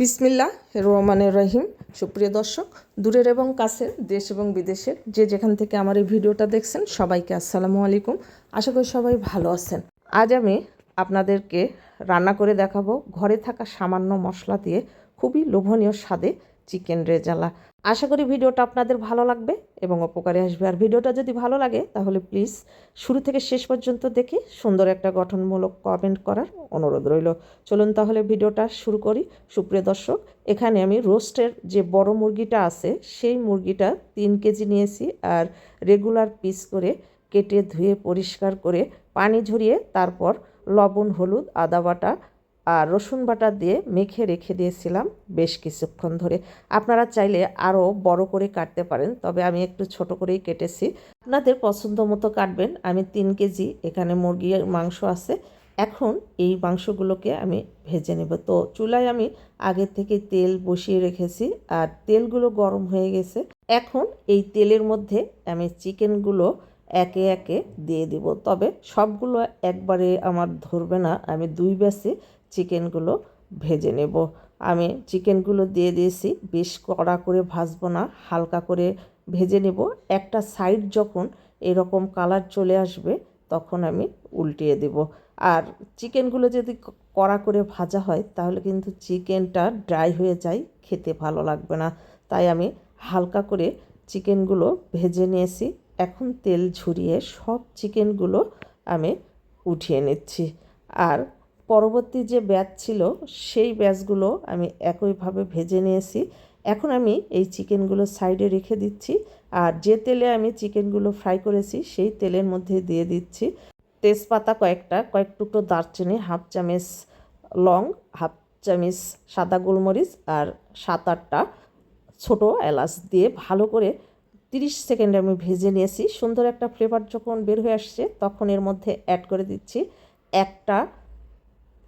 বিসমিল্লাহ রহমানের রহিম। সুপ্রিয় দর্শক, দূরের এবং কাছের, দেশ এবং বিদেশের যে যেখান থেকে আমার এই ভিডিওটা দেখছেন, সবাইকে আসসালামু আলাইকুম। আশা করি সবাই ভালো আছেন। আজ আমি আপনাদেরকে রান্না করে দেখাবো ঘরে থাকা সামান্য মশলা দিয়ে খুবই লোভনীয় স্বাদে চিকেন রেজালা। আশা করি ভিডিওটা আপনাদের ভালো লাগবে এবং উপকারে আসবে। আর ভিডিওটা যদি ভালো লাগে, তাহলে প্লিজ শুরু থেকে শেষ পর্যন্ত দেখে সুন্দর একটা গঠনমূলক কমেন্ট করার অনুরোধ রইল। চলুন তাহলে ভিডিওটা শুরু করি। সুপ্রিয় দর্শক, এখানে আমি রোস্টের যে বড় মুরগিটা আছে, সেই মুরগিটা তিন কেজি নিয়েছি আর রেগুলার পিস করে কেটে ধুয়ে পরিষ্কার করে পানি ঝরিয়ে তারপর লবণ, হলুদ, আদা বাটা আর রসুন বাটা দিয়ে মেখে রেখে দিয়েছিলাম বেশ কিছুক্ষণ ধরে। আপনারা চাইলে আরও বড় করে কাটতে পারেন, তবে আমি একটু ছোট করেই কেটেছি। আপনাদের পছন্দ মতো কাটবেন। আমি তিন কেজি, এখানে মুরগির মাংস আছে। এখন এই মাংসগুলোকে আমি ভেজে নেব। তো চুলায় আমি আগে থেকে তেল বসিয়ে রেখেছি আর তেলগুলো গরম হয়ে গেছে। এখন এই তেলের মধ্যে আমি চিকেনগুলো একে একে দিয়ে দিব। তবে সবগুলো একবারে আমার ধরবে না। আমি দুই ব্যাসে চিকেনগুলো ভেজে নেব। আমি চিকেনগুলো দিয়ে দিয়েছি, বেশ কড়া করে ভাজবো না, হালকা করে ভেজে নেব। একটা সাইড যখন এরকম কালার চলে আসবে, তখন আমি উল্টিয়ে দেব। আর চিকেনগুলো যদি কড়া করে ভাজা হয়, তাহলে কিন্তু চিকেনটা ড্রাই হয়ে যায়, খেতে ভালো লাগবে না। তাই আমি হালকা করে চিকেনগুলো ভেজে নিয়েছি। এখন তেল ঝরিয়ে সব চিকেনগুলো আমি উঠিয়ে নিচ্ছি। আর পরবর্তী যে ব্যাচ ছিল, সেই ব্যাচগুলো আমি একইভাবে ভেজে নিয়েছি। এখন আমি এই চিকেনগুলো সাইডে রেখে দিচ্ছি আর যে তেলে আমি চিকেনগুলো ফ্রাই করেছি, সেই তেলের মধ্যে দিয়ে দিচ্ছি তেজপাতা কয়েকটা, কয়েক টুকরো দারচিনি, হাফ চামচ লং, হাফ চামচ সাদা গোলমরিচ আর সাত আটটা ছোটো এলাচ দিয়ে ভালো করে তিরিশ সেকেন্ড আমি ভেজে নিয়েছি। সুন্দর একটা ফ্লেভার যখন বের হয়ে আসছে, তখন এর মধ্যে অ্যাড করে দিচ্ছি একটা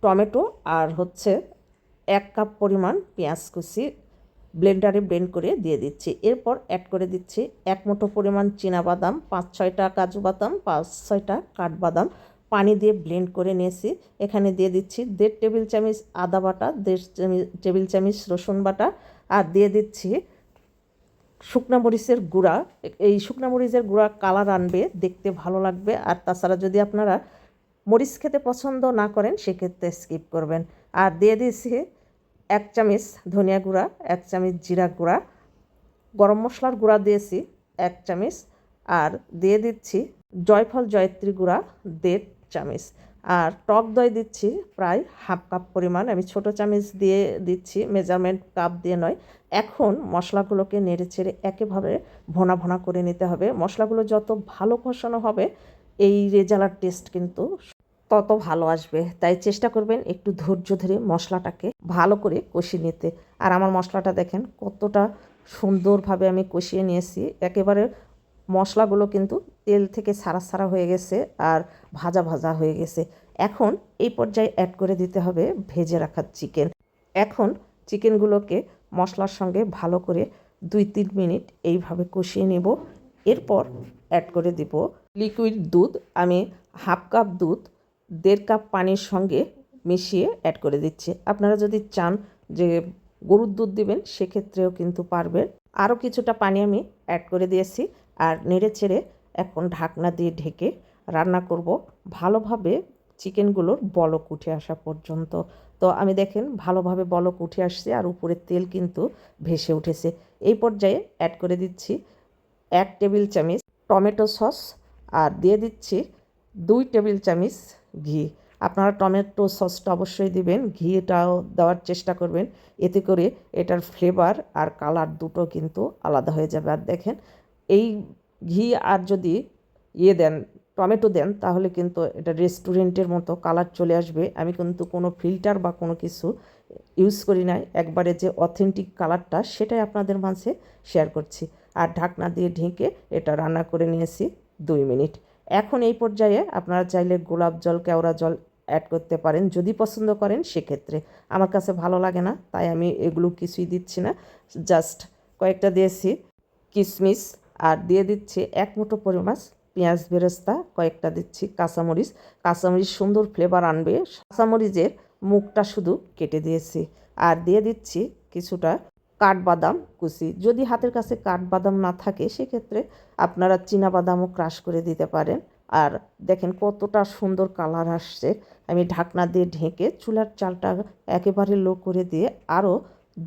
টমেটো আর হচ্ছে এক কাপ পরিমাণ পেঁয়াজ কুচি ব্লেন্ডারে ব্লেন্ড করে দিয়ে দিচ্ছি। এরপর অ্যাড করে দিচ্ছি এক মুঠো পরিমাণ বাদাম পাঁচ ছয়টা কাজু বাদাম, পাঁচ ছয়টা কাঠবাদাম। পানি দিয়ে ব্লেন্ড করে নিয়েছি। এখানে দিয়ে দিচ্ছি দেড় টেবিল চামচ আদা বাটা, দেড় টেবিল চামচ রসুন বাটা আর দিয়ে দিচ্ছি শুকনা মরিচের গুঁড়া। এই শুকনা মরিচের গুঁড়া কালার আনবে, দেখতে ভালো লাগবে। আর তাছাড়া যদি আপনারা মরিচ খেতে পছন্দ না করেন, সেক্ষেত্রে স্কিপ করবেন। আর দিয়ে দিয়েছি এক চামচ ধনিয়া গুঁড়া, এক চামচ জিরা গুঁড়া, গরম মশলার গুঁড়া দিয়েছি এক চামচ, আর দিয়ে দিচ্ছি জয়ফল জয়ত্রী গুঁড়া দেড় চামচ। আর টক দই দিচ্ছি প্রায় হাফ কাপ পরিমাণ। আমি ছোট চামচ দিয়ে দিচ্ছি, মেজারমেন্ট কাপ দিয়ে নয়। এখন মশলাগুলোকে নেড়ে ছেড়ে একেভাবে ভোনা ভোনা করে নিতে হবে। মশলাগুলো যত ভালো কষানো হবে, এই রেজালার টেস্ট কিন্তু তত ভালো আসবে। তাই চেষ্টা করবেন একটু ধৈর্য ধরে মশলাটাকে ভালো করে কষিয়ে নিতে। আর আমার মশলাটা দেখেন কতটা সুন্দরভাবে আমি কষিয়ে নিয়েছি। একেবারে মশলাগুলো কিন্তু তেল থেকে সারা সারা হয়ে গেছে আর ভাজা ভাজা হয়ে গেছে। এখন এই পর্যায়ে অ্যাড করে দিতে হবে ভেজে রাখা চিকেন এখন চিকেনগুলোকে মশলার সঙ্গে ভালো করে দুই তিন মিনিট এইভাবে কষিয়ে নেব। এরপর অ্যাড করে দিব লিকুইড দুধ। আমি হাফ কাপ দুধ দেড় কাপ পানির সঙ্গে মিশিয়ে অ্যাড করে দিচ্ছি। আপনারা যদি চান যে গরুর দুধ দিবেন, সেক্ষেত্রেও কিন্তু পারবেন। আরও কিছুটা পানি আমি অ্যাড করে দিয়েছি আর নেড়ে ছেড়ে এখন ঢাকনা দিয়ে ঢেকে রান্না করব। ভালোভাবে চিকেনগুলোর বলক উঠে আসা পর্যন্ত। তো আমি দেখেন, ভালোভাবে বলক উঠে আসছে আর উপরের তেল কিন্তু ভেসে উঠেছে। এই পর্যায়ে অ্যাড করে দিচ্ছি এক টেবিল চামচ টমেটো সস আর দিয়ে দিচ্ছি দুই টেবিল চামচ ঘি। আপনারা টমেটো সসটা অবশ্যই দিবেন। ঘিটাও দেওয়ার চেষ্টা করবেন। এতে করে এটার ফ্লেভার আর কালার দুটো কিন্তু আলাদা হয়ে যাবে। আর দেখেন, এই ঘি আর যদি ইয়ে দেন, টমেটো দেন, তাহলে কিন্তু এটা রেস্টুরেন্টের মতো কালার চলে আসবে। আমি কিন্তু কোনো ফিল্টার বা কোনো কিছু ইউজ করি নাই। একবারে যে অথেন্টিক কালারটা সেটাই আপনাদের মাঝে শেয়ার করছি। আর ঢাকনা দিয়ে ঢেকে এটা রান্না করে নিয়েছি দুই মিনিট। এখন এই পর্যায়ে আপনারা চাইলে গোলাপ জল, কেওড়া জল অ্যাড করতে পারেন যদি পছন্দ করেন সেক্ষেত্রে। আমার কাছে ভালো লাগে না, তাই আমি এগুলো কিছুই দিচ্ছি না। জাস্ট কয়েকটা দিয়েছি কিশমিশ আর দিয়ে দিচ্ছি এক মুঠো পরিমাণ পেঁয়াজ বেরেস্তা, কয়েকটা দিচ্ছি কাঁচামরিচ। কাঁচামরিচ সুন্দর ফ্লেভার আনবে। কাঁচামরিচের মুখটা শুধু কেটে দিয়েছি। আর দিয়ে দিচ্ছি কিছুটা কাঠবাদাম কুচি। যদি হাতের কাছে কাঠবাদাম না থাকে, সেক্ষেত্রে আপনারা বাদামও ক্রাশ করে দিতে পারেন। আর দেখেন কতটা সুন্দর কালার আসছে। আমি ঢাকনা দিয়ে ঢেকে চুলার চালটা একেবারে লো করে দিয়ে আরও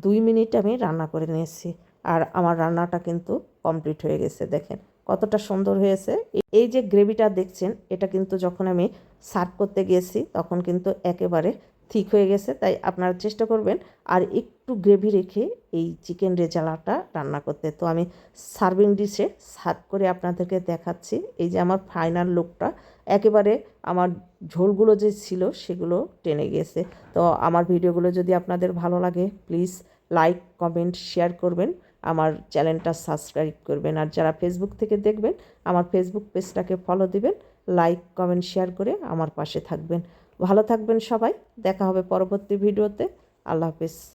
দুই মিনিট আমি রান্না করে নিয়েছি। আর আমার রান্নাটা কিন্তু কমপ্লিট হয়ে গেছে, দেখেন কতটা সুন্দর হয়েছে। এই যে গ্রেভিটা দেখছেন, এটা কিন্তু যখন আমি সার্ভ করতে গিয়েছি তখন কিন্তু একেবারে ঠিক হয়ে গেছে, তাই আপনারা চেষ্টা করবেন আর একটু গ্রেভি রেখে এই চিকেন রেজালাটা রান্না করতে। তো আমি সার্ভিং ডিশে সার্ভ করে আপনাদেরকে দেখাচ্ছি, এই যে আমার ফাইনাল লুকটা, একেবারে আমার ঝোলগুলো যে ছিল সেগুলো টেনে গেছে। তো আমার ভিডিওগুলো যদি আপনাদের ভালো লাগে, প্লিজ লাইক, কমেন্ট, শেয়ার করবেন, আমার চ্যানেলটা সাবস্ক্রাইব করবেন। আর যারা ফেসবুক থেকে দেখবেন, আমার ফেসবুক পেজটাকে ফলো দিবেন, লাইক, কমেন্ট, শেয়ার করে আমার পাশে থাকবেন। ভালো থাকবেন সবাই। দেখা হবে পরবর্তী ভিডিওতে। আল্লাহ হাফেজ।